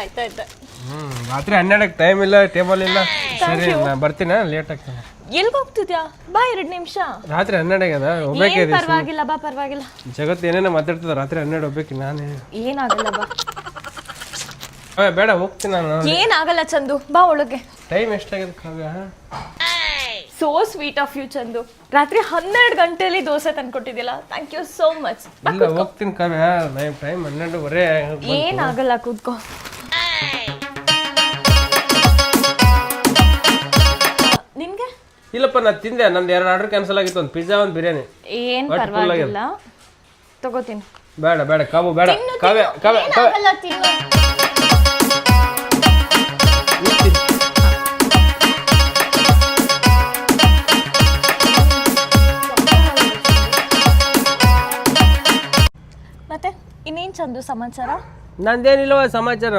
ನಿಮಗೆ ಇಷ್ಟೊತ್ತು ಕಾಯ್ತಾ ಇದ್ದೆ ಹ್ಮ್ ರಾತ್ರಿ ಹನ್ನೆರಡಕ್ಕೆ ಟೈಮ್ ಇಲ್ಲ ಟೇಬಲ್ ಇಲ್ಲ. ಸರಿ ನಾ ಬರ್ತೀನ ಲೇಟ್ ಆಗ್ತಾನೆ ಎಲ್ಗ್ ಹೋಗ್ತಿದ್ಯಾ? ಬಾ ಎರಡು ನಿಮಿಷ. ರಾತ್ರಿ ಹನ್ನೆರಡಕ್ಕೆ ಅದ ಏನ್ ಪರವಾಗಿಲ್ಲ ಬಾ ಪರವಾಗಿಲ್ಲ. ಜಗತ್ತು ಏನೇನೋ ಮಾತಾಡ್ತದ ರಾತ್ರಿ ಹನ್ನೆರಡು ಹೋಗ್ಬೇಕು ನಾನೇ. ಏನಾಗಲ್ಲ ಬಾ. ಬೇಡ ಹೋಗ್ತೀನಿ ನಾನು. ಏನಾಗಲ್ಲ ಚಂದು. ಬಾ ಒಳಗೆ. ಟೈಮ್ ಎಷ್ಟಾಗಿದೆ Kavya? So sweet of you Chandu. ರಾತ್ರಿ ಹನ್ನೆರಡು ಗಂಟೆಲಿ ದೋಸೆ ತಂದ್ಕೊಟ್ಟಿದ್ಯಲ್ಲ ಥ್ಯಾಂಕ್ ಯು ಸೋ ಮಚ್ ಇಲ್ಲ ಹೋಗ್ತೀನಿ ಕಾವ್ಯ. ಟೈಮ್ ಟೈಮ್ ಹನ್ನೆರಡುವರೆ ಏನಾಗಲ್ಲ ಕೂತ್ಕೋ. ಇಲ್ಲಪ್ಪ ನಾ ತಿಂದೆ. ನಂದು ಎರಡು ಆರ್ಡರ್ ಕ್ಯಾನ್ಸಲ್ ಆಗಿತ್ತು ಒಂದು ಪಿಜ್ಜಾ ಒಂದು ಬಿರಿಯಾನಿ. ಏನು full ಪರವಾಗಿಲ್ಲ. ತಗೋತೀನಿ ಬೇಡ ಬೇಡ ಕಾಬು ಬೇಡ. ಕಾವ್ಯ ಕಾವ್ಯ ಕಾವ್ಯ. ಏನಾಗಲ್ಲ ತಿನ್ನು. ನೀನ್ ತಿನ್. ಮತ್ತೆ ಇನ್ನೇನ್ ಚಂದು ಸಮಾಚಾರ? ನಂದೇನಿಲ್ಲವ ಸಮಾಚಾರ.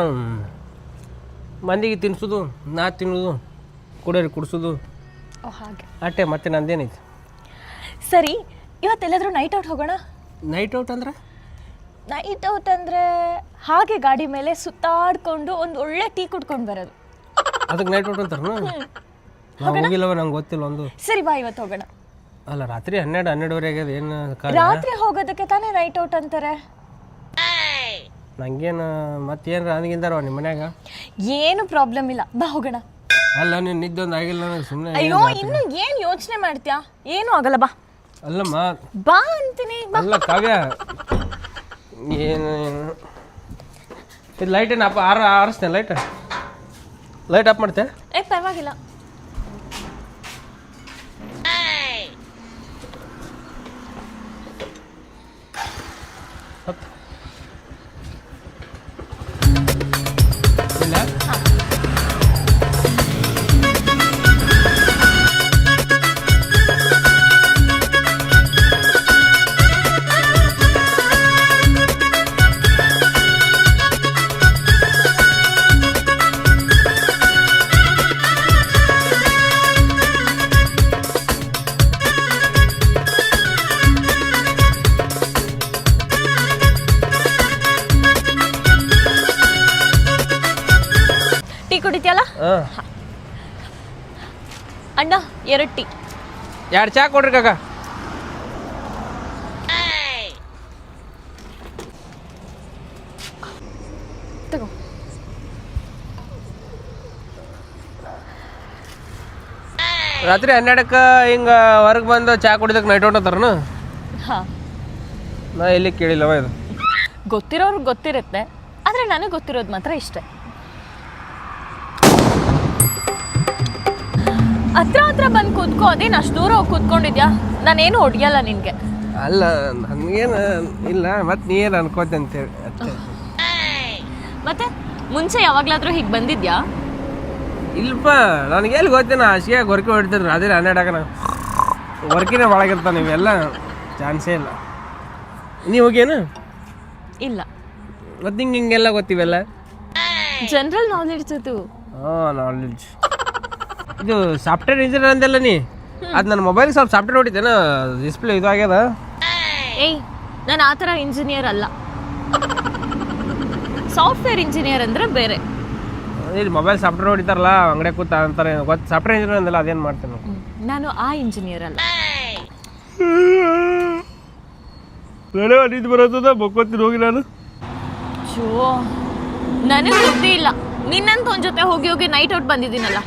ಮಂದಿಗೆ ತಿನ್ಸುದು ನಾ ತಿನ್ನೋದು ಕುಡಿಯೋರಿಗೆ ಕುಡಿಸೋದು. ಓ ಹಾಗೆ. ಅಟ್ಟೆ ಮತ್ತೆ ನಂದೇನೈತಿ ಸರಿ ಇವತ್ತೆಲ್ಲಾದ್ರೂ ನೈಟ್ ಔಟ್ ಹೋಗೋಣ? ನೈಟ್ ಔಟ್ ಅಂದ್ರೆ? ನೈಟ್ ಔಟ್ ಅಂದ್ರೆ ಹಾಗೆ ಗಾಡಿ ಮೇಲೆ ಸುತ್ತಾಡ್ಕೊಂಡು ಒಂದು ಒಳ್ಳೆ ಟೀ ಕುಡ್ಕೊಂಡು ಬರೋದು. ಅದಕ್ಕೆ ನೈಟ್ ಔಟ್ ಅಂತಾರ ನಾವು ಹೋಗಿಲ್ಲವ ನಂಗೆ ಗೊತ್ತಿಲ್ಲ ಒಂದು. ಸರಿ ಬಾ ಇವತ್ತು ಹೋಗೋಣ. ಅಲ್ಲ ರಾತ್ರಿ ಹನ್ನೆರಡು ಹನ್ನೆರಡುವರೆಗೆ ಏನು ರಾತ್ರಿ ಹೋಗೋದಕ್ಕೆ ತಾನೇ ನೈಟ್ ಔಟ್ ಅಂತಾರೆ. ನಂಗೇನು ಮತ್ತೇನು ನನಗಿಂದಾರ ನಿಮ್ಮ ಮನ್ಯಾಗ? ಏನು ಪ್ರಾಬ್ಲಮ್ ಇಲ್ಲ. ಬಾ ಹೋಗೋಣ. ಅಲ್ಲ ನೀನು ನಿದ್ದೊಂದು ಆಗಿಲ್ಲ ನನಗೆ ಸುಮ್ಮನೆ ಅಯ್ಯೋ ಇನ್ನು ಏನ್ ಯೋಚನೆ ಮಾಡ್ತೀಯಾ? ಏನು ಆಗಲ್ಲ ಬಾ. ಅಲ್ಲಮ್ಮ. ಬಾ ಅಂತೀನಿ ಬಾ. ಅಲ್ಲ ಕಾವ್ಯ. ಏನು ಇದು ಲೈಟ್ ಏನು ಅಪ್ಪ ಆರ ಆರಿಸ್ತೇನೆ ಲೈಟ್ ಲೈಟ್ ಆಫ್ ಮಾಡ್ತೆ? ಏ ಪರವಾಗಿಲ್ಲ. ಇಲ್ಲ? ಅಣ್ಣ ಎರಡು ಟೀ. ಎರಡು ಚಾ ಕೊಡ್ರಿ ಕಾಕ. ತಗೋ. ರಾತ್ರಿ ಹನ್ನೆರಡಕ್ಕೆ ಹಿಂಗ ಹೊರಗೆ ಬಂದು ಚಾ ಕುಡಿದಕ್ಕೆ ನೈಟ್ ಔಟ್ ಅಂತಾರನ ಹಾ. ನಾ ಎಲ್ಲಿ ಕೇಳಿಲ್ಲವ ಇದು? ಗೊತ್ತಿರೋರ್ಗೆ ಗೊತ್ತಿರುತ್ತೆ ಆದ್ರೆ ನನಗೆ ಗೊತ್ತಿರೋದು ಮಾತ್ರ ಇಷ್ಟೇ. ಹತ್ರ ಹತ್ರ ಬಂದು ಕೂತ್ಕೋ ಅದೇನು ಅಷ್ಟು ದೂರ ಹೋಗಿ ಕೂತ್ಕೊಂಡಿದ್ಯಾ? ನಾನೇನು ಹೊಡಿಯಲ್ಲ ನಿನಗೆ. ಅಲ್ಲ ನನಗೇನು ಇಲ್ಲ ಮತ್ತೆ ನೀ ಏನು ಅನ್ಕೋತೆ ಅಂತೇಳಿ ಮತ್ತೆ ಮುಂಚೆ ಯಾವಾಗ್ಲಾದ್ರೂ ಹೀಗೆ ಬಂದಿದ್ಯಾ? ಇಲ್ಪ ನನಗೆ ಎಲ್ಲಿ ಗೊತ್ತೇನ ಹಾಸಿಗೆ ಗೊರಕೆ ಹೊಡಿತಾರೆ ಅದೇ ಹನ್ನೆರಡಾಗ ನಾವು ವರ್ಕಿನೇ ಒಳಗಿರ್ತಾನೆ ಇವೆಲ್ಲ ಚಾನ್ಸೇ ಇಲ್ಲ. ನೀವು ಹೋಗೇನು ಇಲ್ಲ. ಮತ್ತೆ ಹಿಂಗೆ ಹಿಂಗೆಲ್ಲ ಗೊತ್ತಿವೆಲ್ಲ? ಜನರಲ್ ನಾಲೆಡ್ಜ್ ಅದು. ಹಾಂ ನಾಲೆಡ್ಜ್ ಇದು ಸಾಫ್ಟ್ವೇರ್ ಇಂಜಿನಿಯರ್ ಅಂದಲ್ಲ ನೀ. ಅದು ನನ್ನ ಮೊಬೈಲ್ ಸ್ವಲ್ಪ ಸಾಫ್ಟ್ವೇರ್ ಹೊಡಿತೇನ ಡಿಸ್ಪ್ಲೇ ಇದು ಆಗ್ಯದ. ಏಯ್ ನಾನು ಆ ಥರ ಇಂಜಿನಿಯರ್ ಅಲ್ಲ. ಸಾಫ್ಟ್ವೇರ್ ಇಂಜಿನಿಯರ್ ಅಂದ್ರೆ ಬೇರೆ. ಇಲ್ಲಿ ಮೊಬೈಲ್ ಸಾಫ್ಟ್ವೇರ್ ಹೊಡಿತಾರಲ್ಲ ಅಂಗಡಿ ಕೂತ ಅಂತಾರೆ. ಗೊತ್ತು ಸಾಫ್ಟ್ವೇರ್ ಇಂಜಿನಿಯರ್ ಅಂದಲ್ಲ ಅದೇನು ಮಾಡ್ತೇನೆ. ನಾನು ಆ ಇಂಜಿನಿಯರ್ ಅಲ್ಲ. ಬೇರೆ ನಿಂತು ಬರೋದ ಬಕ್ಕೋತೀನಿ ಹೋಗಿ ನಾನು. ಶೋ ನನಗೆ ಬುದ್ಧಿ ಇಲ್ಲ. ನಿನ್ನಂತ ಒಂದ್ ಜೊತೆ ಹೋಗಿ ಹೋಗಿ ನೈಟ್ ಔಟ್ ಬಂದಿದ್ದೀನಲ್ಲ.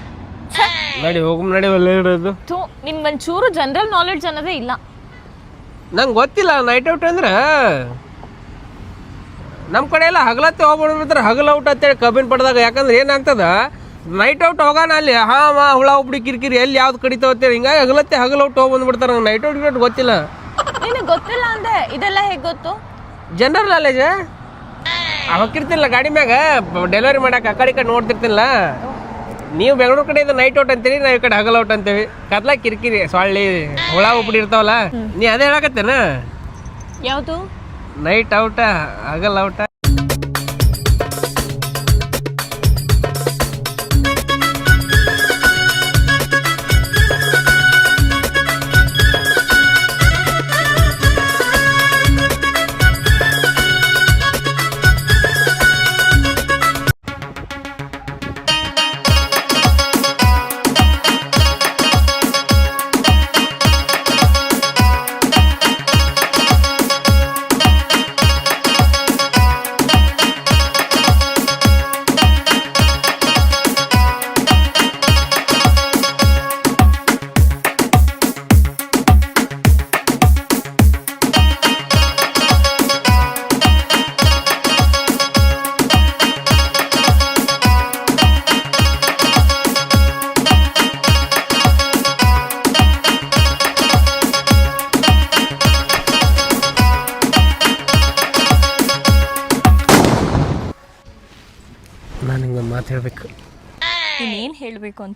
ನಡಿ ಹೋಗಮ್ ನಡಿ ಒಳ್ಳೆ ಇರೋದು. ತು ನಿನ್ ಒಂಚೂರು ಜನರಲ್ ನಾಲೆಡ್ಜ್ ಅನ್ನೋದೇ ಇಲ್ಲ. ನಂಗೆ ಗೊತ್ತಿಲ್ಲ ನೈಟ್ ಔಟ್ ಅಂದ್ರೆ ನಮ್ಮ ಕಡೆ ಎಲ್ಲ ಹಗಲತ್ತೆ ಹೋಗ್ಬಿಡ್ತಾರೆ ಹಗಲ ಔಟ್ ಅಂತೇಳಿ ಕಬ್ಬಿನ ಪಡ್ದಾಗ ಯಾಕಂದ್ರೆ ಏನಾಗ್ತದ ನೈಟ್ ಔಟ್ ಹೋಗೋಣ ಅಲ್ಲಿ ಹಾ ಮಾ ಹುಳ ಉಬ್ಡಿ ಕಿರಿಕಿರಿ ಎಲ್ಲಿ ಯಾವ್ದು ಕಡಿತಾವ ಅಂತೇಳಿ ಹಿಂಗಾಗಿ ಹಗಲತ್ತೆ ಹಗಲ್ ಔಟ್ ಹೋಗಿ ಬಂದ್ಬಿಡ್ತಾರೆ ನಂಗೆ ನೈಟ್ ಔಟ್ ಗಿಟ್ ಗೊತ್ತಿಲ್ಲ. ನಿನಗೆ ಗೊತ್ತಿಲ್ಲ ಅಂದೆ ಇದೆಲ್ಲ ಹೇಗೆ ಗೊತ್ತು? ಜನರಲ್ ನಾಲೆಜ್ ಹೋಗಿರ್ತಿಲ್ಲ ಗಾಡಿ ಮ್ಯಾಗ ಡೆಲಿವರಿ ಮಾಡಕ್ಕೆ ಆ ಕಡೆ ಈ ಕಡೆ ನೋಡ್ತಿರ್ತಿಲ್ಲ. ನೀವು ಬೆಂಗಳೂರು ಕಡೆ ನೈಟ್ ಔಟ್ ಅಂತೀರಿ ನಾವು ಈ ಕಡೆ ಹಗಲ್ ಔಟ್ ಅಂತೀವಿ. ಕತ್ಲ ಕಿರಿಕಿರಿ ಸೊಳ್ಳಿ ಹುಳ ಉಬ್ಡಿ ಇರ್ತಾವಲ್ಲ ನೀ ಅದೇ ಹೇಳಕತ್ತೇನ? ಯಾವುದು? ನೈಟ್ ಔಟ ಹಗಲ್ ಔಟ.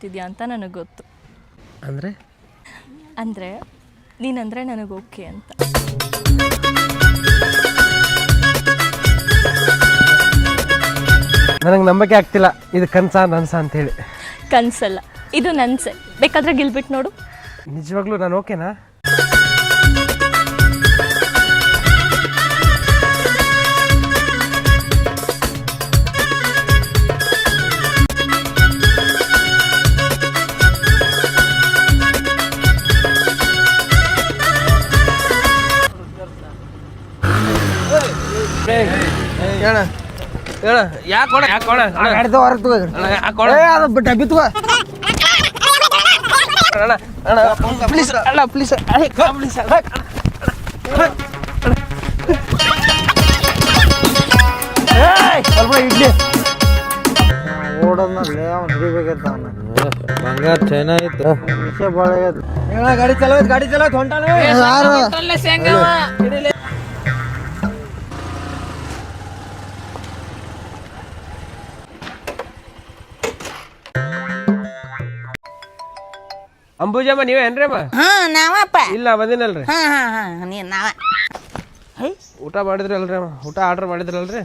ಹೇಳಬೇಕು ಅಂತ ನನಗೆ ಗೊತ್ತು. ಅಂದರೆ? ಅಂದರೆ ನೀನಂದರೆ ನನಗೆ ಓಕೆ ಅಂತ. ನನಗೆ ನಂಬಿಕೆ ಆಗ್ತಿಲ್ಲ. ಇದು ಕನ್ಸ ನನ್ಸ ಅಂತೇಳಿ. ಕನ್ಸಲ್ಲ. ಇದು ನನ್ಸೆ. ಬೇಕಾದ್ರೆ ಗಿಲ್ಬಿಟ್ಟು ನೋಡು. ನಿಜವಾಗ್ಲೂ ನಾನು ಓಕೆನಾ? ಹೇಳ. ಹೇಳ. ಯಾಕೆ ಕೊಡ ಯಾಕೆ ಕೊಡ ಗಾಡಿ ತಗೋ ಹೊರಗೆ ತಗೋ ಯಾಕೆ ಕೊಡ ಏ ಅದು ಡಬ್ಬಿ ತಗೋ. ಅಣ್ಣ ಅಣ್ಣ ಪ್ಲೀಸ್ ಅಣ್ಣ ಪ್ಲೀಸ್ ಪ್ಲೀಸ್ ಇಡ್ಲಿ. ಓಡೋದ್ನಲ್ಲಿ ಅವ್ನು ಹಿಡಿಬೇಕಂತ ಅವನು. ಬಂಗಾರ ಚೆನ್ನಾಗಿತ್ತು ವಿಷಯ ಭಾಳ ಆಗೈತೆ ಹೇಳ ಗಾಡಿ ಚಲೋ ಗಾಡಿ ಚಲೋ ಹೊಂಟಾನ. ಯಾರು? ಅಂಬುಜಮ್ಮ ನೀವೇ ಏನ್ರಿ ಅಮ್ಮ? ಹಾ ನಾವಪ್ಪ. ಇಲ್ಲ ಬಂದಿನಲ್ರಿ. ಹಾ ಹಾ ಹಾ ನೀ ನಾವ. ಹೈ ಊಟ ಮಾಡಿದ್ರಿ ಅಲ್ರಿ ಅಮ್ಮ? ಊಟ ಆರ್ಡರ್ ಮಾಡಿದ್ರಲ್ರಿ?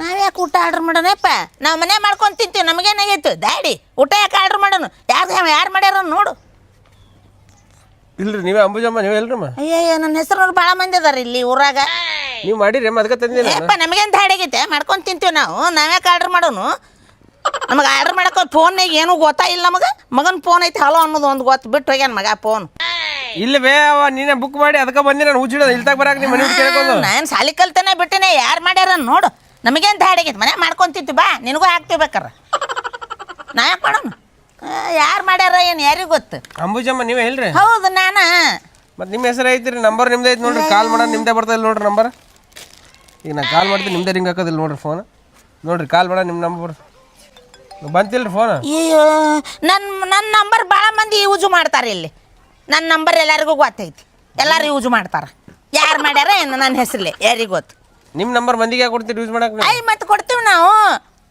ನಾವ್ಯಾಕೆ ಊಟ ಆರ್ಡರ್ ಮಾಡೋಣಪ್ಪ ನಾವು ಮನೆ ಮಾಡ್ಕೊಂಡು ತಿಂತೀವಿ ನಮಗೇನಾಗೈತು ದಾಡಿ ಊಟ ಯಾಕೆ ಆರ್ಡರ್ ಮಾಡೋಣ ಯಾರು ಯಾರು ಮಾಡ್ಯಾರ ನೋಡು. ಇಲ್ರಿ ನೀವೇ ಅಂಬುಜಮ್ಮ ನೀವೇ ಅಲ್ರಿ ಅಮ್ಮ? ಅಯ್ಯಯ್ಯ ನನ್ನ ಹೆಸರು ಭಾಳ ಮಂದಿ ಅದಾರ ಇಲ್ಲಿ ಊರಾಗ. ನೀವು ಮಾಡಿರಿ ಅಮ್ಮ ಅದಕ್ಕೆ ತಂದಿಲ್ಲ ಏಪ್ಪ ನಮಗೇನು ದಾಡಿಗೈತೆ ಮಾಡ್ಕೊಂಡು ತಿಂತೀವಿ ನಾವು ನಾವ್ಯಾಕೆ ಆರ್ಡರ್ ಮಾಡೋನು? ನಮಗೆ ಆರ್ಡ್ರ್ ಮಾಡಕ್ಕೆ ಏನು ಗೊತ್ತಾ ಇಲ್ಲ ನಮಗೆ. ಮಗನ ಫೋನ್ ಐತಿ ಹಲೋ ಅನ್ನೋದು ಒಂದು ಗೊತ್ತು. ಬಿಟ್ಟು ಹೋಗ್ಯಾನ ಮಗ ಫೋನ್ ಇಲ್ಲ ಬೇ ಅವ ನೀನೆ ಬುಕ್ ಮಾಡಿ ಅದಕ್ಕೆ ಬಂದಿ ನಾನು ಹುಚ್ಚಿಡೋದು ಇಲ್ಲಿ ತಗ ಬರಾಕ ನಿಮ್ಮ ಮನೆ ಕೇಳ್ಕೊಂಡು ನಾನು ಸಾಲಿ ಕಲ್ತನೆ ಬಿಟ್ಟಿನಿ ಯಾರು ಮಾಡ್ಯಾರ ನೋಡು. ನಮಗೇನು ದಾಡಿಗೆ ಮನೆ ಮಾಡ್ಕೊಂತಿತ್ತು ಬಾ ನಿನಗೂ ಹಾಕ್ತಿವಿ ಬೇಕಾರ. ನಾ ಯಾಕೆ ಮಾಡೋಣ ಯಾರು ಮಾಡ್ಯಾರ ಏನು ಯಾರಿಗೂ ಗೊತ್ತು? ಅಂಬುಜಮ್ಮ ನೀವೇ ಹೇಳ್ರಿ. ಹೌದು ನಾನು. ಮತ್ತೆ ನಿಮ್ಮ ಹೆಸರು ಐತ್ರಿ ನಂಬರ್ ನಿಮ್ದೇ ಐತೆ ನೋಡ್ರಿ ಕಾಲ್ ಮಾಡೋದು ನಿಮ್ದೇ ಬರ್ತದೆ ನೋಡ್ರಿ ನಂಬರ್. ಈಗ ನಾ ಕಾಲ್ ಮಾಡ್ತೀನಿ ನಿಮ್ದೇ ರಿಂಗ್ ಹಾಕೋದಿಲ್ಲ ನೋಡ್ರಿ ಫೋನ್ ನೋಡ್ರಿ ಕಾಲ್ ಮಾಡೋ ನಿಮ್ಮ ನಂಬರ್ ಬಂತಿಲ್ರಿ ಫೋನ್ ಅಯ್ಯೋ ನನ್ನ ನನ್ನ ನಂಬರ್ ಭಾಳ ಮಂದಿ ಯೂಸ್ ಮಾಡ್ತಾರೆ ಇಲ್ಲಿ. ನನ್ನ ನಂಬರ್ ಎಲ್ಲರಿಗೂ ಗೊತ್ತೈತಿ. ಎಲ್ಲರೂ ಯೂಸ್ ಮಾಡ್ತಾರೆ. ಯಾರು ಮಾಡ್ಯಾರ ಏನು ನನ್ನ ಹೆಸರಲ್ಲೇ ಯಾರಿಗೆ ಗೊತ್ತು? ನಿಮ್ಮ ನಂಬರ್ ಮಂದಿಗೆ ಕೊಡ್ತೀರಿ ಯೂಸ್ ಮಾಡಕ್ಕೆ ಐ ಮತ್ತೆ ಕೊಡ್ತೀವಿ ನಾವು.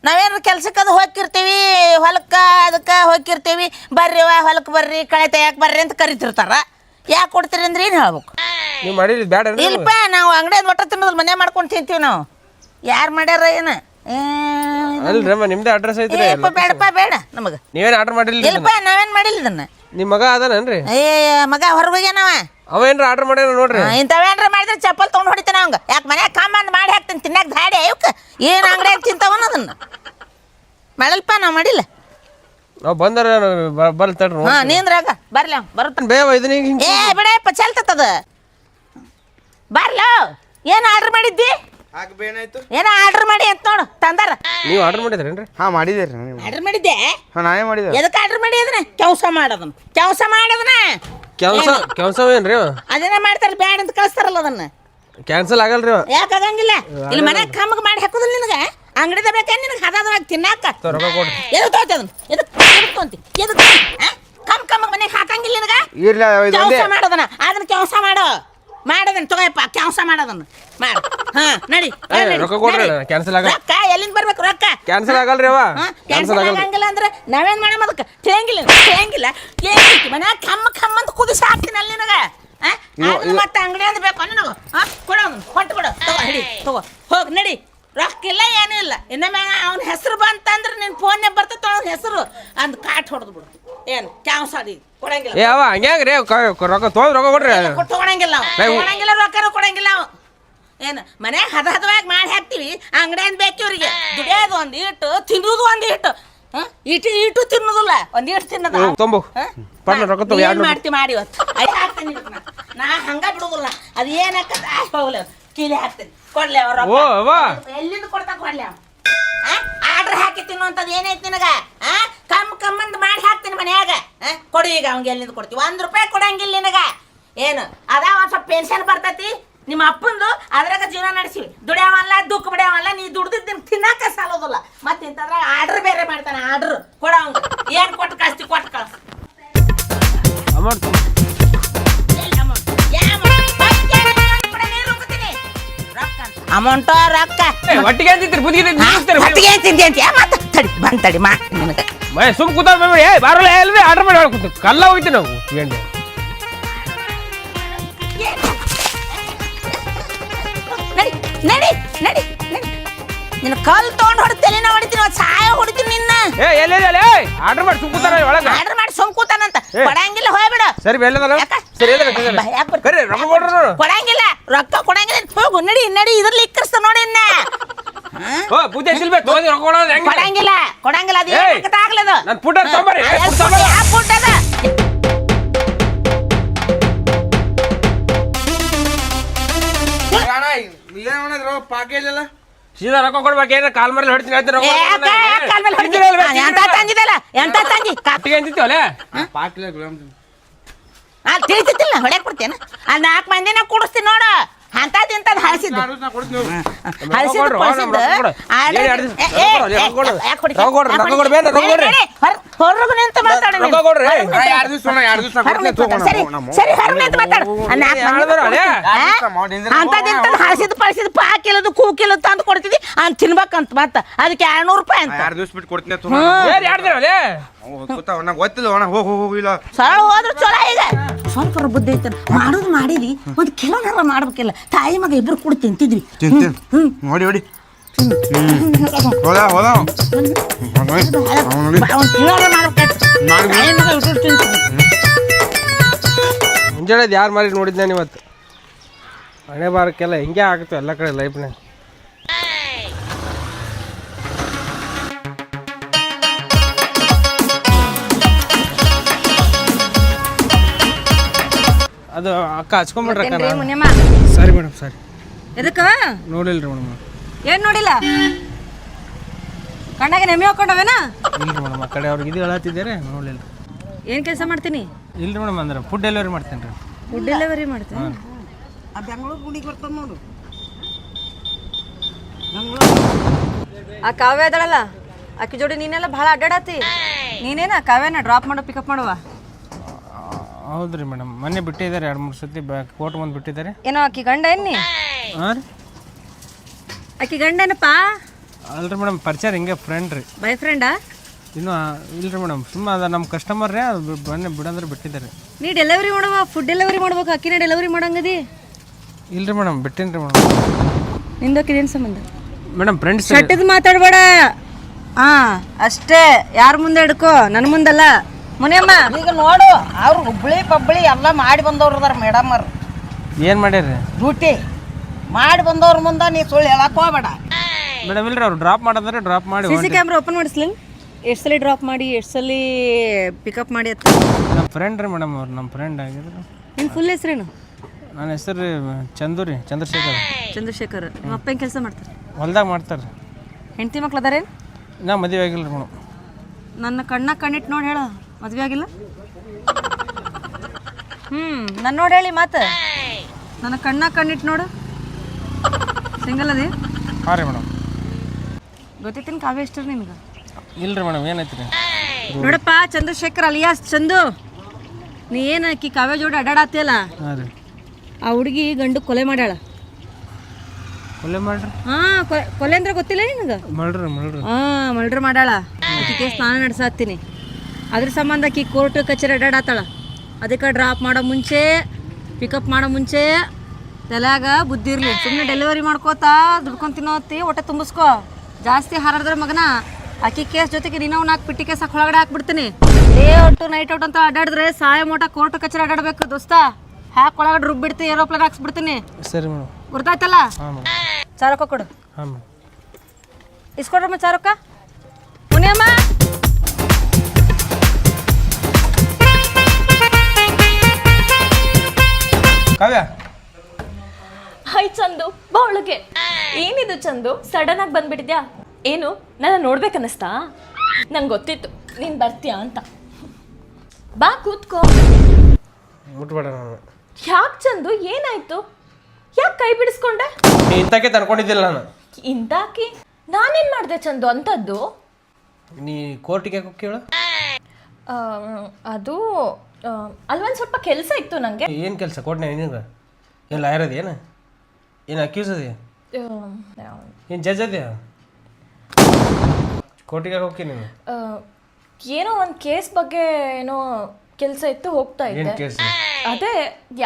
ನಾವೇನು ಕೆಲ್ಸಕ್ಕೆ ಅದು ಹೋಗಿರ್ತೀವಿ ಹೊಲಕ್ಕೆ ಅದಕ್ಕೆ ಹೋಗಿರ್ತೀವಿ ಬರ್ರಿ ವಾ ಹೊಲಕ್ಕೆ ಬರ್ರಿ ಕಳೆ ತೆಗಿಯಕ್ಕೆ ಬರ್ರಿ ಅಂತ ಕರಿತಿರ್ತಾರ. ಯಾಕೆ ಕೊಡ್ತೀರಿ ಅಂದ್ರೆ ಏನು ಹೇಳ್ಬೇಕು? ನೀವು ಮಾಡಿರಿ ಬೇಡ ಇಲ್ಲಪ್ಪ ನಾವು ಅಂಗಡಿ ಒಟ್ಟ ತಿನ್ನೋದಿಲ್ಲ ಮನೆ ಮಾಡ್ಕೊಂಡು ತಿಂತೀವಿ ನಾವು. ಯಾರು ಮಾಡ್ಯಾರ ಏನು? ಏ, ಅಲ್ರಿ ಅಮ್ಮ ನಿಮ್ದೇ ಅಡ್ರೆಸ್ ಐತ್ರಿ ಏಪ್ಪ ಬೇಡಪ್ಪ ಬೇಡ ನಮಗೆ. ನೀವೇನ್ ಆರ್ಡರ್ ಮಾಡಿಲ್ಲ ಇಲ್ಲಪ್ಪ ನಾವೇನು ಮಾಡಿಲ್ಲ ಇದನ್ನ. ನಿಮ್ಮ ಮಗ ಅದಾನೇನ್ರಿ? ಏ ಮಗ ಹೊರಗೋಗ್ಯಾನವ ಅವ. ಏನ್ರ ಆರ್ಡರ್ ಮಾಡ್ಯಾನ ನೋಡ್ರಿ. ಇಂಥವೇನ್ರ ಮಾಡಿದ್ರೆ ಚಪ್ಪಲ್ ತೊಗೊಂಡು ಹೊಡಿತಾನೆ ಅವಂಗ. ಯಾಕೆ ಮನ್ಯಾಗ ಕಾಮಂದ್ ಮಾಡಿ ಹಾಕ್ತೀನಿ ತಿನ್ನಾಕ ಧಾಡಿ ಅವಕ್ಕೆ ಏನು ಅಂಗಡಿಯಾಗ ತಿಂತಾವನ ಅದನ್ನ. ಮಾಡಲ್ಪ ನಾವು ಮಾಡಿಲ್ಲ. ನಾವು ಬಂದಾರ ಬರ್ಲಿ ತಡ್ರಿ ಹಾ ನೀಂದ್ರಾಗ ಬರ್ಲಿ ಅವ್ ಬರುತ್ತ. ಬೇವ ಇದನ್ನ ಏ ಬಿಡಪ್ಪ ಚಲ್ತದ ಬರ್ಲ ಏನು ಆರ್ಡರ್ ಮಾಡಿದ್ದಿ? ಏನಾಯ್ತು? ಏನೋ ಆರ್ಡರ್ ಮಾಡಿ ಅಂತ ನೋಡು ತಂದಾರ. ನೀವು ಆರ್ಡರ್ ಮಾಡಿದ್ರೇನ್ರಿ ಹಾ ಮಾಡಿದ್ದೀರಿ ನೀವು. ಆರ್ಡರ್ ಮಾಡಿದ್ದೆ? ಹಾಂ ನಾನೇ ಮಾಡಿದೆ ಎದಕ್ಕೆ ಆರ್ಡರ್ ಮಾಡಿ ಅದನ್ನ? ಕೆಲಸ ಮಾಡೋದನ್ನ. ಕೆಲಸ ಮಾಡೋದನ್ನ? ಕೆಲಸ ಕೆಲಸ ಏನ್ರಿ? ಅದನ್ನ ಮಾಡ್ತಾರೆ ಬ್ಯಾಡ ಅಂತ ಕಳಿಸ್ತಾರಲ್ಲ ಅದನ್ನ. ಕ್ಯಾನ್ಸಲ್ ಆಗಲ್ರಿ ಯಾಕ ಆಗಂಗಿಲ್ಲ? ಇಲ್ಲಿ ಮನೆ ಕಮ್ಮಗ್ ಮಾಡಿ ಹಾಕೋದಿಲ್ಲ ನಿನಗೆ? ಅಂಗಡಿದ ಬೇಕಾ ನಿನಗೆ? ಹದವಾಗಿ ತಿನ್ನಾಕ? ರೊಕ್ಕ ಕೊಡ್ರಿ. ಅದನ್ನ? ಎದಕ್ ತೋಂತಿ ಎದಕ್ಕೆ ಎದಕ್ ಕಮ್ ಕಮ್ಮಗ್ ಮನೆಗೆ ಹಾಕಂಗಿಲ್ಲ ನಿನಗ? ಇರ್ಲಿ ಇದು ಒಂದೇ. ಕೆಲಸ ಮಾಡೋದನ್ನ. ಅದನ್ನ ಕೆಲಸ ಮಾಡು. ಮಾಡೋದನ್ನ ತಗೋಯಪ್ಪ ಕೆಲಸ ಮಾಡೋದನ್ನ ಮಾಡು. ಹಾ ನಡಿ ಏ, ರೊಕ್ಕ ಕೊಡ್ರಿ ಕ್ಯಾನ್ಸಲ್ ಆಗಲ್ಲ. ರೊಕ್ಕ ಎಲ್ಲಿಂದ ಬರ್ಬೇಕು ರೊಕ್ಕ? ಕ್ಯಾನ್ಸಲ್ ಆಗಲ್ರಿ ಅವ. ಕ್ಯಾನ್ಸಲ್ ಕ್ಯಾನ್ಸಲ್ ಆಗಲ್ರಿ. ಆಗಂಗಿಲ್ಲ ಅಂದ್ರೆ ನಾವೇನ್ ಮಾಡಮ್ ಅದಕ್ಕೆ? ತಿಳಿಯಂಗಿಲ್ಲ ತಿಳಿಯಂಗಿಲ್ಲ. ಏನೈತಿ ಮನ್ಯಾಗ ಕಮ್ಮ ಕಮ್ಮ ಅಂತ ಕುದಿಸಿ ಹಾಕ್ತೀನಿ ಅಲ್ಲಿ ನಿನಗ. ಆ? ಅದನ್ನ ಮತ್ತೆ ಅಂಗಡಿ ಅಂದ್ರೆ ಬೇಕು ನಿನಗ. ಕೊಡು ಅವ್ನು ಕೊಟ್ಟು ಕೊಡು ತಗೋ ಹಿಡಿ ತಗೋ. ಹೋಗ್ ನಡಿ. ರೊಕ್ಕ ಇಲ್ಲ ಏನೂ ಇಲ್ಲ. ಇನ್ನೊಮ್ಮೆ ಅವ್ನ ಹೆಸರು ಬಂತಂದ್ರೆ ನಿನ್ನ ಫೋನ್ಯಾಗ ಬರ್ತೈತೆ ಅವ್ನ ಹೆಸರು. ಅಂದ್ ಕಾಟ್ ಹೊಡೆದು ಬಿಡು. ಏನು ಕ್ಯಾನ್ಸ್ ಕೊಡಂಗಿಲ್ಲ. ಅವ ಹಂಗ್ಯಾಂಗ್ರಿ ರೊಕ್ಕ ತೊಗೊಂಡ್ ರೊಕ್ಕ ಕೊಡ್ರಿ ಕೊಟ್ಟು ಕೊಡಂಗಿಲ್ಲ. ನಾವು- ತಗೊಳಂಗಿಲ್ಲ ರೊಕ್ಕನೂ ಕೊಡಂಗಿಲ್ಲ ಏನು ಮನ್ಯಾಗ ಹದ ಹದವಾಗಿ ಮಾಡಿ ಹಾಕ್ತಿವಿ ಅಂಗಡಿಯಿಂದ ಬೇಕಿ ಇವ್ರಿಗೆ. ದುಡಿಯೋದು ಒಂದು ಇಟ್ಟು ತಿನ್ನೋದು ಒಂದು ಇಟ್ಟು ಹ? ಇಟ್ಟು ಇಟ್ಟು ತಿನ್ನೋದಿಲ್ಲ ಒಂದು ಇಟ್ಟು ತಿನ್ನೋದು. ಹ್ಞೂ, ತೊಂಬು. ಪಟ್ನ ರೊಕ್ಕ ತಗೋ ಮಾಡ್ತಿ ಮಾಡಿ ಇವತ್ತು? ಐದು ಹಾಕ್ತೀನಿ ಇದಕ್ಕೆ ನಾ. ನಾ ಹಂಗ ಬಿಡುದಿಲ್ಲ. ಅದು ಏನಾಕತ್ತ ಹೋಗ್ಲಿ. ಕೀಲಿ ಹಾಕ್ತೇನೆ. ಕೊಡ್ಲಿ ಅವ್ರ ಓ ಅವ್ವ. ಎಲ್ಲಿಂದ ಕೊಡ್ತಾ ಕೊಡ್ಲಿ ಆರ್ಡರ್ ಹಾಕಿ ತಿನ್ನುವಂಥದ್ದು ಏನೈತಿ ನಿನಗ? ಆ? ಕಮ್ ಕಮ್ಮಂದ್ ಮಾಡಿ ಹಾಕ್ತೀನಿ ಮನ್ಯಾಗ? ಕೊಡು ಈಗ ಅವ್ನಿಗೆ ಎಲ್ಲಿಂದ ಕೊಡ್ತೀವಿ? ಒಂದು ರೂಪಾಯಿ ಕೊಡಂಗಿಲ್ಲ ನಿನಗ. ಏನು? ಅದ ಒಂದು ಸ್ವಲ್ಪ ಪೆನ್ಷನ್ ಬರ್ತೈತಿ. ನಿಮ್ಮ ಅಪ್ಪಂದು ಅದ್ರಾಗ ಜೀವನ ನಡೆಸಿವಿ. ದುಡಿಯಾವಲ್ಲ ದುಃಖ ಬಿಡ್ಯಾವಲ್ಲ ನೀ ದುಡ್ದಿದ್ದು ನಿಮ್ಗೆ ತಿನ್ನಾಕ ಸಾಲೋದಿಲ್ಲ. ಮತ್ತೆ ಇಂಥದ್ರಾಗ ಆರ್ಡರ್ ಬೇರೆ ಮಾಡ್ತಾನೆ ಆರ್ಡರ್ ಕೊಡ ಅವ್ನು ಏನು ಕೊಟ್ಟು ಕಳಿಸ್ತಿ ಕೊಟ್ಟು ಕಳಿಸ್. Amount amount? ರೊಕ್ಕ ಒಟ್ಟಿಗೆ ಅಂತಿದ್ರಿ ಬುದ್ಧಿಗೆ ಒಟ್ಟಿಗೆ ಅಂತ ಮತ್ತೆ ತಡಿ ಬಂದ್ ತಡಿ ಮಾ ನಿನಗೆ. ಮೈ ಸುಮ್ ಕೂತಾರ ಬೇಡ ಏ ಬಾರಲ್ಲ ಎಲ್ರಿ ಆರ್ಡರ್ ಮಾಡಿ ಕೂತು. ಕಲ್ಲ ಹೋಗ್ತೀವಿ ನಾವು ಗಂಡೆ ನಡಿ ನಡಿ ನಡಿ ನಡಿ. ನಿನ್ನ ಕಲ್ ತೊಗೊಂಡು ಹೊಡೆದು ತಲೆನ ಹೊಡಿತೀನಿ ಒಂದು ಸಾಯ ಹೊಡಿತೀನಿ ನಿನ್ನ. ಏ ಎಲ್ಲ ಆರ್ಡರ್ ಮಾಡಿ ಸುಮ್ ಕೂತಾರ ಒಳಗ? ಆರ್ಡರ್ ಮಾಡಿ ಸುಮ್ ಕೂತಾನಂತ. ಅಂತ ಕೊಡಂಗಿಲ್ಲ ಹೋಗ್ಬೇಡ ಸರಿ ಎಲ್ಲದಲ್ಲ ಯಾಕ? ಸರಿ ಎಲ್ಲಿದೆ ರೊಕ್ಕ ಕೊಡ್ರಿ ಕೊಡಂಗಿಲ್ಲ ರೊಕ್ಕ ಕೊಡಂಗಿಲ್ಲ. ಹೋಗು ನಡಿ ನಡಿ ಇದ್ರಲ್ಲಿ ಇಕ್ಕರ್ಸ್ತ ನೋಡಿ ಇನ್ನ. ಓ ಪೂಜೆ ಸಿಲ್ಬೇಕು ತೋದಿ ರೊಕ್ಕ ಕೊಡೋದು ಹೆಂಗೆ? ಕೊಡಂಗಿಲ್ಲ ಕೊಡಂಗಿಲ್ಲ ಅದು. ಏನಕ್ಕೆ ತಾಗ್ಲದು. ನನ್ ಪುಟ್ಟ ತೊಂಬರ್ರಿ. ಯಾವ ಪುಟ್ಟ ಅದ. ಪಾಕೇಜ್ ಎಲ್ಲ ಸೀದಾ ರೊಕ್ಕ ಕೊಡ್ಬೇಕು ಏನ ಕಾಲ್ ಮರಲ್ಲಿ ಹೊಡ್ತೀನಿ ಹೇಳ್ತೀನಿ ರೊಕ್ಕ ಕೊಡ್ತೀನಿ ಕಾಲ್ ಮೇಲೆ ಅಲ್ವೇ, ಆ, ಎಂತ. ತಂದಿದ್ದಲ್ಲ ಎಂತ ತಂದಿ? ಕಟ್ಟಿಗೆ ಅಂತಿತ್ತೀವಲ್ಲ ಪಾಕಿಲ್ಲ ಗುಲಾಮ್ ಹೊಡ್ಯಾಕ್ ಆ ನಾಲ್ಕು ಮಂದಿನ ಕೂಡಿಸ್ತೀನಿ ನೋಡು. ಅಂತದ್ ಇಂತದ್ ಹಳಸಿದ್ದು. ಹಳಸಿದ್ದು ಪಳಸಿದ್ದು ಹೊರಗು ನಿಂತು ಮಾತಾಡು. ಹೊರಗ್ ಹೊರಗ್ ಮಾತಾಡು. ಸರಿ ಸರಿ ಅಂತ ನಿಂತು ಮಾತಾಡು? ಅಂತದ್ ಇಂತದ್ ಹಳಸಿದ್ದು ಪಳಸಿದ್ದು ಪಾಕಿಲ್ಲದು ಕೂಕಿಲ್ಲದು ತಂದು ಕೊಡ್ತಿದ್ದಿ ಅಂತ ತಿನ್ಬೇಕಂತ ಮತ್ತ. ಅದಕ್ಕೆ ಎರಡ್ನೂರು ರೂಪಾಯಿ ಅಂತ. ಎರಡು ದಿವಸ ಬಿಟ್ಟು ಕೊಡ್ತೀನಿ ಗೊತ್ತಿಲ್ಲ ಹೋಗಿ ಹೋಗಿಲ್ಲ ಸರಳ ಹೋದ್ರೆ ಚಲೋ ಈಗ. ಸ್ವಲ್ಪ ಬುದ್ಧಿ ಐತೆ ಮಾಡೋದು ಮಾಡಿದ್ವಿ ಒಂದು ಕಿಲೋನಾರ ಮಾಡ್ಬೇಕಿಲ್ಲ. ತಾಯಿ ಮಗ ಇಬ್ರು ಕೂಡ ತಿಂತಿದ್ವಿ. ತಿಂತೀನಿ ನೋಡಿ ನೋಡಿ ಹೋದ ಹೋದ ಒಂದು ಕಿಲೋನಾರ ಮಾಡ್ಬೇಕಾಯ್ತು ಮಾಡಿ ತಾಯಿ ಮಗ ಇಬ್ರು ತಿಂತಿದ್ವಿ. ಮುಂಜಾನೆ ಯಾರು ಮಾರಿ ನೋಡಿದ್ನ ನೀವತ್ತು? ಇವತ್ತು ಹಣೆ ಬಾರಕ್ಕೆಲ್ಲ ಹಿಂಗೆ ಆಗುತ್ತೆ ಎಲ್ಲ ಕಡೆ ಲೈಫ್ನಾಗ ಅದು ಅಕ್ಕ ಹಚ್ಕೊಂಬಿಡ್ರಿ ಅಕ್ಕ ನಾನು. ಸರಿ ಮೇಡಮ್ ಸರಿ. ಎದಕ್ಕ? ನೋಡಿಲ್ರಿ ಮೇಡಮ್. ಏನ್ ನೋಡಿಲ್ಲ? ಕಣ್ಣಾಗ ನೆಮ್ಮಿ ಹಾಕೊಂಡವೇನಾ? ಇಲ್ರಿ ಮೇಡಮ್ ಆ ಕಡೆ ಅವ್ರಿಗೆ ಇದು ಹೇಳತ್ತಿದ್ದೀರಿ ನೋಡಿಲ್ಲ. ಏನ್ ಕೆಲಸ ಮಾಡ್ತೀನಿ? ಇಲ್ರಿ ಮೇಡಮ್ ಅಂದ್ರೆ ಫುಡ್ ಡೆಲಿವರಿ ಮಾಡ್ತೀನಿ ರೀ. ಫುಡ್ ಡೆಲಿವರಿ ಮಾಡ್ತೀನಿ? ಆ ಕಾವ್ಯ ಅದಳಲ್ಲ ಆಕಿ ಜೋಡಿ ನೀನೆಲ್ಲ ಭಾಳ ಅಡ್ಡಾಡತಿ ನೀನೇನ ಕಾವ್ಯನ ಡ್ರಾಪ್ ಮಾಡೋ ಪಿಕಪ್ ಮಾಡುವ? ಹೌದು ರೀ ಮೇಡಮ್. ಮೊನ್ನೆ ಬಿಟ್ಟಿದ್ದಾರೆ ಎರಡು ಮೂರು ಸತಿ ಕೋಟ್ ಕೋರ್ಟ್ ಬಂದು ಬಿಟ್ಟಿದ್ದಾರೆ. ಏನೋ ಆಕಿ ಗಂಡ ಎನ್ನಿ? ಹಾಂ ರೀ? ಆಕಿ ಗಂಡನಪ್ಪ? ಅಲ್ರಿ ಮೇಡಮ್ ಪರಿಚಯ ಹಿಂಗೆ ಫ್ರೆಂಡ್ ರೀ. ಬೈ ಫ್ರೆಂಡಾ ಇನ್ನು ಇಲ್ರಿ ಮೇಡಮ್ ಸುಮ್ಮನೆ ಅದ ನಮ್ಮ ಕಸ್ಟಮರ್ ರೀ ಅದು ಮೊನ್ನೆ ಬಿಡಂದ್ರೆ ಬಿಟ್ಟಿದ್ದಾರೆ. ನೀ ಡೆಲಿವರಿ ಮಾಡುವ ಫುಡ್ ಡೆಲಿವರಿ ಮಾಡ್ಬೇಕು ಅಕ್ಕಿನ ಡೆಲಿವರಿ ಮಾಡಂಗದಿ? ಇಲ್ರಿ ಮೇಡಮ್ ಬಿಟ್ಟೇನಿ ರೀ ಮೇಡಮ್ ಏನು ಸಂಬಂಧ? ಮೇಡಮ್ ಫ್ರೆಂಡ್ಸ್ ಕೆಟ್ಟದ್ದು ಮಾತಾಡಬೇಡ. ಹಾಂ ಅಷ್ಟೇ ಯಾರ ಮುಂದೆ ಹಿಡ್ಕೋ? ನನ್ನ ಮುಂದಲ್ಲ. ಮುನಿಯಮ್ಮ. ಈಗ ನೋಡು ಅವ್ರು ಹುಬ್ಳಿ ಪಬ್ಳಿ ಎಲ್ಲ ಮಾಡಿ ಬಂದವ್ರು ಅದಾರ ಮೇಡಮ್ ಅವ್ರು. ಏನು ಮಾಡ್ಯಾರ ಡ್ಯೂಟಿ. ಮಾಡಿ ಬಂದವ್ರ ಮುಂದೆ ನೀ ಸುಳ್ಳು ಹೇಳಕ್ ಹೋಗ್ಬೇಡ. ಮೇಡಮ್ ಇಲ್ರಿ ಅವ್ರು ಡ್ರಾಪ್ ಮಾಡಿದ್ರೆ ಡ್ರಾಪ್ ಮಾಡಿ ಸಿ ಸಿ ಕ್ಯಾಮ್ರಾ ಓಪನ್ ಮಾಡಿಸ್ಲಿ. ಎಷ್ಟು ಸಲ ಡ್ರಾಪ್ ಮಾಡಿ ಎಷ್ಟು ಸಲ ಪಿಕಪ್ ಮಾಡಿ ಅತ್ತ? ನಮ್ಮ ಫ್ರೆಂಡ್ ರೀ ಮೇಡಮ್ ಅವ್ರು ನಮ್ಮ ಫ್ರೆಂಡ್ ಆಗಿದ್ರು. ನಿನ್ನ ಫುಲ್ ಹೆಸರೇನು? ನನ್ನ ಹೆಸರು ರೀ ಚಂದು ರೀ ಚಂದ್ರಶೇಖರ್. ಚಂದ್ರಶೇಖರ್. ನಿಮ್ಮ ಅಪ್ಪ ಹೆಂಗೆ ಕೆಲಸ ಮಾಡ್ತಾರೆ? ಹೊಲ್ದಾಗ ಮಾಡ್ತಾರೆ ಹೆಂಡತಿ ಮಕ್ಳು ಅದಾರೇನು ನಾ ಮದುವೆ ಆಗಿಲ್ಲ ರೀ ಮೇಡಮ್. ನನ್ನ ಕಣ್ಣ ಕಣ್ಣಿಟ್ಟು ನೋಡಿ ಹೇಳ. ಮದ್ವೆ ಆಗಿಲ್ಲ? ಹ್ಮ್ ನನ್ನ ನೋಡಿ ಹೇಳಿ ಮಾತು. ನನ್ನ ಕಣ್ಣ ಕಣ್ಣಿಟ್ಟು ನೋಡು. ಸಿಂಗಲ್ ಅದೇ? ಹಾಂ ರೀ ಮೇಡಮ್. ಗೊತ್ತೈತಿನ ಕಾವ್ಯ ಎಷ್ಟು ನಿಮ್ಗೆ ಇಲ್ರಿ ಮೇಡಮ್ ಏನೈತಿ ರೀ ನೋಡಪ್ಪ ಚಂದ್ರಶೇಖರ್ ಅಲಿಯಾಸ್ ಚಂದು. ನೀ ಏನು ಆಕಿ ಕಾವ್ಯ ಜೋಡಿ ಅಡ್ಡಾಡತ್ತಿಯಲ್ಲ ಹಾಂ ರೀ. ಆ ಹುಡುಗಿ ಗಂಡು ಕೊಲೆ ಮಾಡ್ಯಾಳ. ಕೊಲೆ ಮಾಡ್ರಿ? ಹಾ ಕೊಲೆ- ಕೊಲೆ ಅಂದ್ರೆ ಗೊತ್ತಿಲ್ಲ ನಿನಗೆ? ಮಾಡ್ರಿ ಮಾಡ್ರಿ ಹಾ ಮಳ್ರ ಮಾಡ್ಯಾಳ. ಆಕಿ ಕೇಸ್ ನಾನು ಅದ್ರ ಸಂಬಂಧ ಆಕಿ ಕೋರ್ಟ್ ಕಚೇರಿ ಅಡ್ಡಾಡತ್ತಾಳ ಅದಕ್ಕೆ ಡ್ರಾಪ್ ಮಾಡೋ ಮುಂಚೆ ಪಿಕಪ್ ಮಾಡೋ ಮುಂಚೆ ತಲೆಯಾಗ ಬುದ್ಧಿ ಇರಲಿ. ಸುಮ್ಮನೆ ಡೆಲಿವರಿ ಮಾಡ್ಕೋತಾ ದುಡ್ಕೊಂಡು ತಿನ್ನೋತಿ ಹೊಟ್ಟೆ ತುಂಬಿಸ್ಕೋ. ಜಾಸ್ತಿ ಹಾರಾಡಿದ್ರೆ ಮಗನ ಅಕ್ಕಿ ಕೇಸ್ ಜೊತೆಗೆ ನೀನು ನಾಲ್ಕು ಪಿಟ್ಟಿ ಕೇಸ್ ಹಾಕಿ ಒಳಗಡೆ ಹಾಕ್ಬಿಡ್ತೀನಿ. ಡೇ ಔಟ್ ನೈಟ್ ಔಟ್ ಅಂತ ಅಡ್ಡಾಡಿದ್ರೆ ಸಾಯ ಮೋಟ ಕೋರ್ಟ್ ಕಚೇರಿ ಅಡ್ಡಾಡ್ಬೇಕು ದೋಸ್ತ. ಹಾಕಿ ಒಳಗಡೆ ರುಬ್ಬಿಡ್ತಿ ಏರೋಪ್ಲೇನ್ ಹಾಕ್ಸ್ಬಿಡ್ತೀನಿ. ಸರಿ ಮೇಡಮ್. ಗೊತ್ತಾಯ್ತಲ್ಲ ಚಾರಕ್ಕ ಕೊಡು. ಇಸ್ಕೊಡ್ರಮ್ಮ ಚಾರಕ್ಕ. ಮುನಿಯಮ್ಮ! ಕಾವ್ಯ? ಹಾಯ್ ಚಂದು ಬಾ ಒಳಗೆ. ಏನಿದು ಚಂದು? ಸಡನ್ ಆಗಿ ಬಂದ್ಬಿಟ್ಟಿದ್ಯಾ? ಏನು? ನನ್ನ ನೋಡ್ಬೇಕನ್ನಿಸ್ತಾ? ನಂಗೆ ಗೊತ್ತಿತ್ತು. ನೀನು ಬರ್ತೀಯಾ ಅಂತ. ಬಾ ಕೂತ್ಕೋ. ಮುಟ್ಬೇಡ ನಾನು. ಯಾಕೆ ಚಂದು? ಏನಾಯ್ತು? ಯಾಕೆ ಕೈ ಬಿಡಿಸ್ಕೊಂಡೆ? ನೀ ಇಂಥಕ್ಕೆ ತನ್ಕೊಂಡಿದ್ದಿಲ್ಲ ನಾನು. ಇಂತಾಕಿ? ನಾನೇನು ಮಾಡಿದೆ ಚಂದು ಅಂಥದ್ದು ನೀ ಕೋರ್ಟಿಗೆ ಯಾಕೆ ಕೇಳು. ಅದು ಅಲ್ಲೊಂದು ಸ್ವಲ್ಪ ಕೆಲಸ ಇತ್ತು ನನಗೆ ಏನು ಕೆಲಸ? ಕೊಡ್ನೆ ನಿನಗೆ ಏನು ಲಾಯರ್ ಅದೇನು ಏನು? ಏನು ಅಕ್ಯೂಸ್ ಅದೇ? ಏನು ಜಜ್ ಅದೇ ಕೋರ್ಟಿಗೆ ಹೋಗಿ ನೀನು? ಏನೋ ಒಂದು ಕೇಸ್ ಬಗ್ಗೆ ಏನೋ ಕೆಲಸ ಇತ್ತು ಹೋಗ್ತಾ ಏನು ಇದ್ದೆ. ಕೇಸ್ ಅದೇ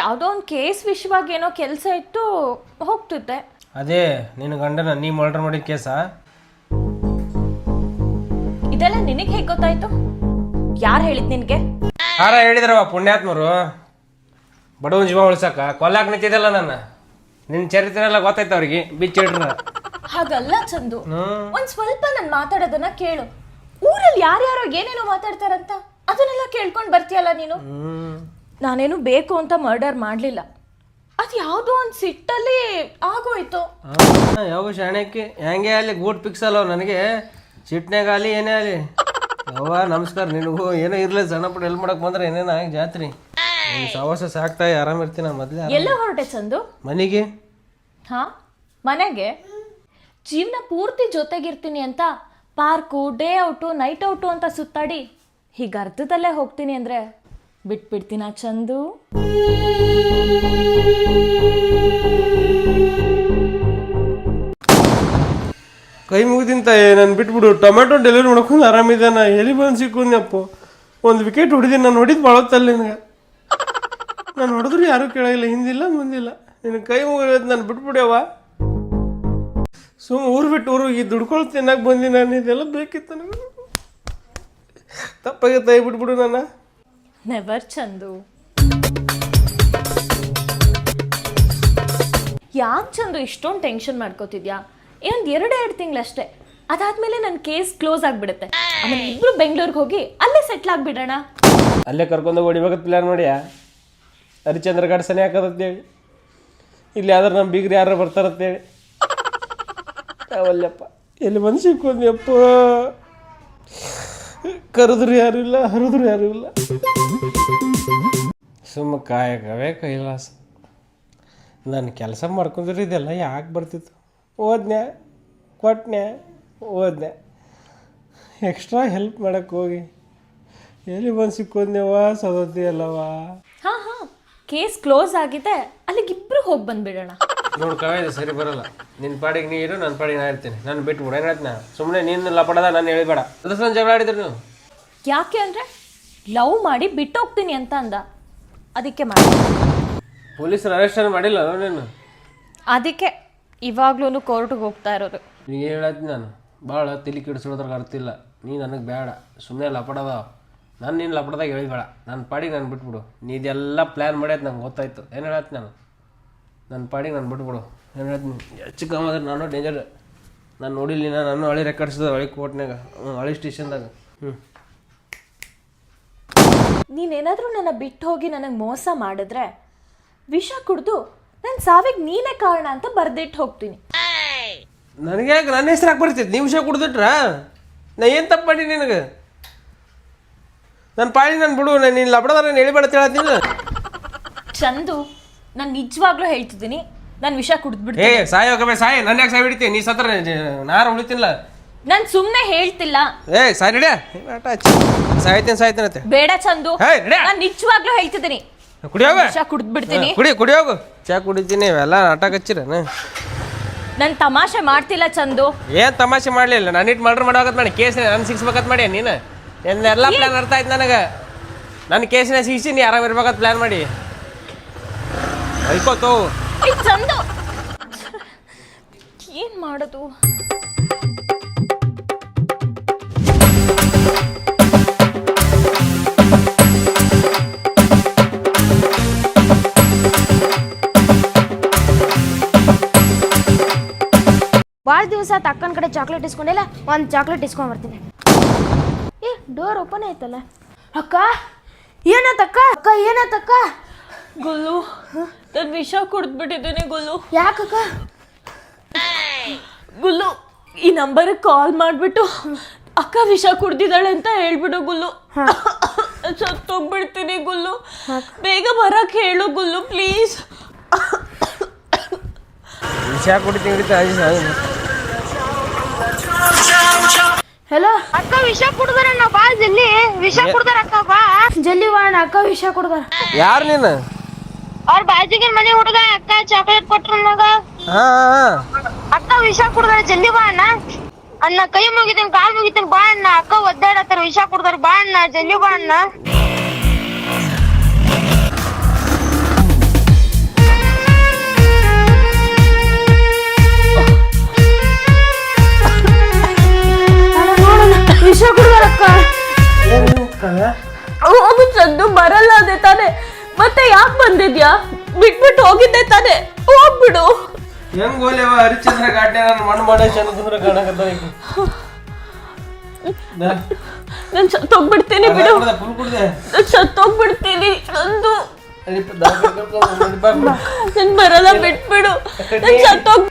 ಯಾವುದೋ ಒಂದು ಕೇಸ್ ವಿಷಯವಾಗಿ ಏನೋ ಕೆಲಸ ಇತ್ತು ಹೋಗ್ತಿದ್ದೆ. ಅದೇ ನಿನ್ನ ಗಂಡನ ನೀ ಮರ್ಡರ್ ಮಾಡಿದ ಕೇಸಾ ಇದೆಲ್ಲ ನಿನಗೆ ಹೇಗೆ ಗೊತ್ತಾಯ್ತು? ಯಾರು ಹೇಳಿದ್ ನಿನಗೆ? ಯಾರ ಹೇಳಿದ್ರವ ಪುಣ್ಯಾತ್ಮರು. ಬಡವನ ಜೀವ ಉಳ್ಸಕ್ಕ ಕೊಲ್ಲಾಕ್ ನಿಂತಿದ್ದಲ್ಲ ನನ್ನ. ನಿನ್ನ ಚರಿತ್ರೆ ಎಲ್ಲ ಗೊತ್ತಾಯ್ತು ಅವ್ರಿಗೆ ಬಿಚ್ಚಿಡ್ರ ಹಾಗಲ್ಲ ಚಂದು. ಒಂದ್ ಸ್ವಲ್ಪ ನಾನು ಮಾತಾಡೋದನ್ನ ಕೇಳು. ಊರಲ್ಲಿ ಯಾರ್ಯಾರೋ ಏನೇನೋ ಮಾತಾಡ್ತಾರಂತ ಅದನ್ನೆಲ್ಲ ಕೇಳ್ಕೊಂಡು ಬರ್ತೀಯಲ್ಲ ನೀನು? ನಾನೇನು ಬೇಕು ಅಂತ ಮರ್ಡರ್ ಮಾಡಲಿಲ್ಲ. ಅದು ಯಾವುದೋ ಒಂದು ಸಿಟ್ಟಲ್ಲಿ ಆಗೋಯ್ತು. ಯಾವ ಶಾಣಕ್ಕೆ ಹೆಂಗೆ ಅಲ್ಲಿ ಗೂಡ್ ಪಿಕ್ಸಲ್ಲ ನನಗೆ. ಸಿಟ್ನಾಗ ಅಲ್ಲಿ ಏನೇ ಆಗಲಿ ಯವ್ವ ನಮಸ್ಕಾರ. ನಿನಗೂ ಏನೋ ಇರ್ಲಿ ಸಣ್ಣ ಪುಟ್ಟ ಎಲ್ಲಿ ಮಾಡಕ್ ಬಂದ್ರೆ ಏನೇನ ಆಗಿ ಜಾತ್ರಿ? ನಿನ್ ಸಹವಾಸ ಸಾಕ್ತಾ ಆರಾಮ ಇರ್ತೀನಿ ನಾನು ಮೊದಲೇ ಎಲ್ಲ ಹೊರಟೆ ಚಂದು? ಮನೆಗೆ? ಹಾ? ಮನೆಗೆ? ಜೀವನ ಪೂರ್ತಿ ಜೊತೆಗಿರ್ತೀನಿ ಅಂತ park day out night out ಅಂತ ಸುತ್ತಾಡಿ ಹೀಗೆ ಅರ್ಧದಲ್ಲೇ ಹೋಗ್ತೀನಿ ಅಂದರೆ ಬಿಟ್ಬಿಡ್ತೀನ ಚಂದು? ಕೈ ಮುಗಿದಿಂತ ನಾನು ಬಿಟ್ಬಿಡು. ಟೊಮ್ಯಾಟೊ ಡೆಲಿವರಿ ಮಾಡ್ಕೊಂಡು ನಾ. ಎಲ್ಲಿ ಬಂದು ಸಿಕ್ಕೊಂದಪ್ಪ ಒಂದು ವಿಕೆಟ್ ಹೊಡಿದೀನಿ ನಾನು ಹೊಡಿದ್ ಬಾಳತ್ತಲ್ಲ ನಿನಗೆ. ನಾನು ಹೊಡೆದ್ರು ಯಾರೂ ಕೇಳೋಲ್ಲ ಹಿಂದಿಲ್ಲ, ಮುಂದಿಲ್ಲ. ನಿನ್ನ ಕೈ ಮುಗಿದ್ ನಾನು ಬಿಟ್ಬಿಡ್ಯವ ಸುಮ್ಮ ಊರು ಬಿಟ್ಟು ಊರು ಈ ದುಡ್ಕೊಳ್ ತಿನ್ನಕ್ಕೆ ಬಂದಿ ನಾನು. ಇದೆಲ್ಲ ಬೇಕಿತ್ತು ನನಗೆ. ತಪ್ಪಾಗಿ ತೈ ಬಿಟ್ಬಿಡು ನಾನು ನೆವರ್ ಚಂದು. ಯಾಕೆ ಚಂದು? ಇಷ್ಟೊಂದು ಟೆನ್ಷನ್ ಮಾಡ್ಕೋತಿದ್ಯಾ? ಇನ್ನೊಂದು ಎರಡು ಎರಡು ತಿಂಗಳಷ್ಟೇ. ಅದಾದ್ಮೇಲೆ ನನ್ನ ಕೇಸ್ ಕ್ಲೋಸ್ ಆಗಿಬಿಡುತ್ತೆ. ಆಮೇಲೆ ಇಬ್ರು ಬೆಂಗಳೂರಿಗೆ ಹೋಗಿ ಅಲ್ಲೇ ಸೆಟ್ಲ್ ಆಗಿಬಿಡೋಣ. ಅಲ್ಲೇ ಕರ್ಕೊಂಡು ಹೊಡಿಬೇಕಂತ ಪ್ಲ್ಯಾನ್ ಮಾಡ್ಯಾ? ಹರಿಚಂದ್ರ ಗಾಡ್ ಸನಿ ಹಾಕೋದಂತೇಳಿ ಇಲ್ಲಿ ಯಾವ್ದಾರು ನಮ್ಮ ಬೀಗ್ರಿ ಯಾರು ಬರ್ತಾರಂತೇಳಿ ಅವಲ್ಲಪ್ಪ ಎಲ್ಲಿ ಮನ್ಸಿಗೆ ಅಪ್ಪ? ಕರೆದ್ರು ಯಾರು ಇಲ್ಲ, ಹರಿದ್ರು ಯಾರು ಇಲ್ಲ. ಸುಮ್ಮ ಕಾಯಕವೇ ಕೈಲಾಸ. ನಾನು ಕೆಲಸ ಮಾಡ್ಕೊಂಡ್ರೆ ಇದೆಲ್ಲ ಯಾಕೆ ಬರ್ತಿತ್ತು? ಓದ್ನ್ಯಾ ಕೊಟ್ನೆ ಓದ್ನೆ. ಎಕ್ಸ್ಟ್ರಾ ಹೆಲ್ಪ್ ಮಾಡಕ್ಕೆ ಹೋಗಿ. ಎಲ್ಲಿ ಬಂದು ಸಿಕ್ಕೋದ್ನೇವಾ ಸದತಿ ಅಲ್ಲವಾ ಹಾಂ ಹಾಂ. ಕೇಸ್ ಕ್ಲೋಸ್ ಆಗಿದೆ. ಅಲ್ಲಿಗೆ ಇಬ್ರು ಹೋಗಿ ಬಂದ್ಬಿಡೋಣ. ನೋಡು ಇದು ಸರಿ ಬರಲ್ಲ. ನಿನ್ನ ಪಾಡಿಗೆ ನೀ ಇರು ನನ್ನ ಪಾಡಿಗೆ ನಾ ಇರ್ತೀನಿ. ನಾನು ಬಿಟ್ಬಿಡು ಏನು ಹೇಳ್ತೀನಿ ಸುಮ್ಮನೆ ನೀನು ಲಪಡದ ನಾನು ಹೇಳಿಬೇಡ. ಅದ್ರ ಸಂಜೆ ಜಗಳ ಆಡಿದ್ರು ನೀವು? ಯಾಕೆ ಅಂದರೆ ಲವ್ ಮಾಡಿ ಬಿಟ್ಟೋಗ್ತೀನಿ ಅಂತ ಅಂದ. ಅದಕ್ಕೆ ಮಾಡಿ ಪೊಲೀಸರು ಅರೆಸ್ಟ್ ಮಾಡಿಲ್ಲ ನೀನು ಅದಕ್ಕೆ ಇವಾಗ್ಲೂ ಕೋರ್ಟ್ಗೆ ಹೋಗ್ತಾ ಇರೋದು. ನೀನು ಹೇಳತ್ತೀನಿ ನಾನು ಭಾಳ ತಿಳಿ ಕಿಡಿಸೋದ್ರಾಗ ಅರ್ಥ ಇಲ್ಲ. ನೀ ನನಗೆ ಬೇಡ ಸುಮ್ಮನೆ ಲಪಡದ. ನಾನು ನೀನು ಲಪಡದಾಗ ಹೇಳಿಬೇಡ ನನ್ನ ಪಾಡಿಗೆ ನಾನು ಬಿಟ್ಬಿಡು. ನೀ ಇದೆಲ್ಲ ಪ್ಲ್ಯಾನ್ ಮಾಡ್ಯದ ನಂಗೆ ಗೊತ್ತಾಯ್ತು. ಏನು ಹೇಳತ್ತೀನಿ ನಾನು? ನನ್ನ ಪಾಡಿಗೆ ನಾನು ಬಿಟ್ಬಿಡು. ಏನು ಹೇಳ್ತೀನಿ ಹೆಚ್ಚು ಕಮ್ಮಿ ಆದ್ರೆ ನಾನು ಡೇಂಜರ್ ನಾನು ನೋಡಿಲ್ಲ ನಾನು ಹಳಿ ರೆಕಾರ್ಡ್ಸಿದ ಹಳಿ ಕೋರ್ಟ್ನಾಗ ಹ್ಞೂ ಹಳಿ ಸ್ಟೇಷನ್ದಾಗ ಹ್ಞೂ ನೀನೇನಾದರೂ ನನ್ನ ಬಿಟ್ಟು ಹೋಗಿ ನನಗೆ ಮೋಸ ಮಾಡಿದ್ರೆ ವಿಷ ಕುಡಿದು ನನ್ನ ಸಾವಿಗೆ ನೀನೇ ಕಾರಣ ಅಂತ ಬರ್ದಿಟ್ಟು ಹೋಗ್ತೀನಿ. ನನಗೆ ಯಾಕೆ ನನ್ನ ಹೆಸರು ಹಾಕಿ ಬರ್ತೈತಿ ನೀವು ವಿಷಯ ಕುಡ್ದಿಟ್ರ? ನಾ ಏನು ತಪ್ಪು ಮಾಡಿ ನಿನಗೆ? ನನ್ನ ಪಾಳಿ ನಾನು ಬಿಡು ನಾನು ನಿನ್ನ ಲಬಡದ ನಾನು ಹೇಳಿಬೇಡ ಚಂದು ನಾನು ನಿಜವಾಗ್ಲೂ ಹೇಳ್ತಿದ್ದೀನಿ ನಾನು ವಿಷ ಕುಡಿದ್ಬಿಡ್ತೀನಿ. ಏ ಸಾಯ ಹೋಗಬೇ ಸಾಯ ನನ್ನ ಯಾಕೆ ಸಾಯ್ ಬಿಡ್ತೀನಿ ನೀ ಸತ್ರ ನಾರು ಉಳಿತಿಲ್ಲ. ನಾನು ಸುಮ್ಮನೆ ಹೇಳ್ತಿಲ್ಲ. ಏ ಸಾಯ್ ನಡಿಯ? ಸಾಯ್ತೀನಿ ಸಾಯ್ತೀನಿ ಬೇಡ ಚಂದು ಹೇ. ನಾನು ನಿಜವಾಗ್ಲೂ ಹೇಳ್ತಿದ್ದೀನಿ. ಕುಡಿಯೋಗ ವಿಷ ಕುಡಿದ್ಬಿಡ್ತೀನಿ. ಕುಡಿ ಕುಡಿಯೋಗ ಚಾ ಕುಡಿತೀನಿ ಇವೆಲ್ಲ ನಾಟಕ ಹಚ್ಚಿರನ ನಾನು? ತಮಾಷೆ ಮಾಡ್ತಿಲ್ಲ ಚಂದು. ಏನ್ ತಮಾಷೆ ಮಾಡ್ಲಿಲ್ಲ? ನಾನು ಇಟ್ಟು ಮರ್ಡರ್ ಮಾಡೋಕತ್ ಮಾಡಿ ಕೇಸ್ ನಾನು ಸಿಕ್ಸ್ಬೇಕತ್ ಮಾಡಿ ನೀನು. ಎಲ್ಲ ಪ್ಲಾನ್ ಅರ್ಥ ಆಯ್ತು ನನಗೆ. ನನ್ನ ಕೇಸಿನ ಸಿಗಿಸಿ ನೀ ಆರಾಮ ಇರ್ಬೇಕಂತ ಪ್ಲ್ಯಾನ್ ಮಾಡಿ. ಐಕೋತು ಏ ಚಂದು. ಏನ್ ಮಾಡೋದು? ಭಾಳ ದಿವಸ ಅಕ್ಕನ ಕಡೆ ಚಾಕ್ಲೇಟ್ ಇಸ್ಕೊಂಡಿಲ್ಲ ಒಂದು ಚಾಕ್ಲೇಟ್ ಇಸ್ಕೊಂಡ್ ಬರ್ತೀನಿ. ಏ ಡೋರ್ ಓಪನ್ ಆಯ್ತಲ್ಲ? ಅಕ್ಕ ಏನತ್ತಕ್ಕ ಅಕ್ಕ? ಏನತ್ತಕ್ಕ ಗುಲ್ಲು ನಾನು ವಿಷ ಕುಡಿದ್ಬಿಟ್ಟಿದ್ದೀನಿ ಗುಲ್ಲು. ಯಾಕಕ್ಕ ಗುಲ್ಲು ಈ ನಂಬರ್ಗೆ ಕಾಲ್ ಮಾಡಿಬಿಟ್ಟು ಅಕ್ಕ ವಿಷ ಕುಡ್ದಿದ್ದಾಳೆ ಅಂತ ಹೇಳ್ಬಿಡು ಗುಲ್ಲು. ಸತ್ತೋಗ್ಬಿಡ್ತೀನಿ ಗುಲ್ಲು. ಬೇಗ ಬರಕ್ ಹೇಳು ಗುಲ್ಲು ಪ್ಲೀಸ್ ವಿಷ ಕುಡಿತೀನಿ ಹಲೋ ಅಕ್ಕ ವಿಷ ಕುಡ್ದಾರ ಅಣ್ಣ ಬಾ ಜಲ್ದಿ ವಿಷ ಕುಡ್ದಾರ ಅಕ್ಕ ಬಾ. ಜಲ್ದಿ ಬಾ ಅಣ್ಣ ಅಕ್ಕ ವಿಷ ಕುಡ್ದಾರ. ಯಾರು ನೀನು? ಅವ್ರ ಬಾಜುಗಿನ ಮನೆ ಹುಡುಗ ಅಕ್ಕ ಚಾಕ್ಲೇಟ್ ಕೊಟ್ರ ನನಗ ಹಾಂ ಅಕ್ಕ ವಿಷ ಕುಡ್ದಾರ ಜಲ್ದಿ ಬಾ ಅಣ್ಣ. ಅಣ್ಣ ಕೈ ಮುಗಿತೀನಿ ಕಾಲು ಮುಗಿತೀನಿ ಬಾ ಅಣ್ಣ. ಅಕ್ಕ ಒದ್ದಾಡತ್ತಾರ ವಿಷ ಕುಡ್ದಾರ ಬಾ ಅಣ್ಣ ಜಲ್ದಿ ಬಾ ಅಣ್ಣ. ಕುಡ್ದಾರಕ್ಕ ಹೋಗು ಚಂದು ಬರಲ್ಲ ಅದೇ ತಾನೆ. ಮತ್ತೆ ಯಾಕೆ ಬಂದಿದ್ಯಾ? ಬಿಟ್ಬಿಟ್ಟು ಹೋಗಿದ್ದೆ ತಾನೆ. ಹೋಗ್ಬಿಡು. ಹೆಂಗ್ ಗೋಲೆವ ಹರಿಚಂದ್ರ ಗಾಡ್ಡೆ ನಾನು ಮಣ್ಣು ಮಾಡೋ ಚಂದ್ರ ಕಾಣಕತ್ತ ನಾನು ಸತ್ತೋಗ್ಬಿಡ್ತೀನಿ ಬಿಡು. ಫುಲ್ ಕುಡ್ದೆ. ನಾನ್ ಸತ್ತೋಗ್ಬಿಡ್ತೀನಿ ಚಂದು ನಾನು ಬರಲ್ಲ ಬಿಟ್ಬಿಡು. ನಾನು ಸತ್ತೋಗ್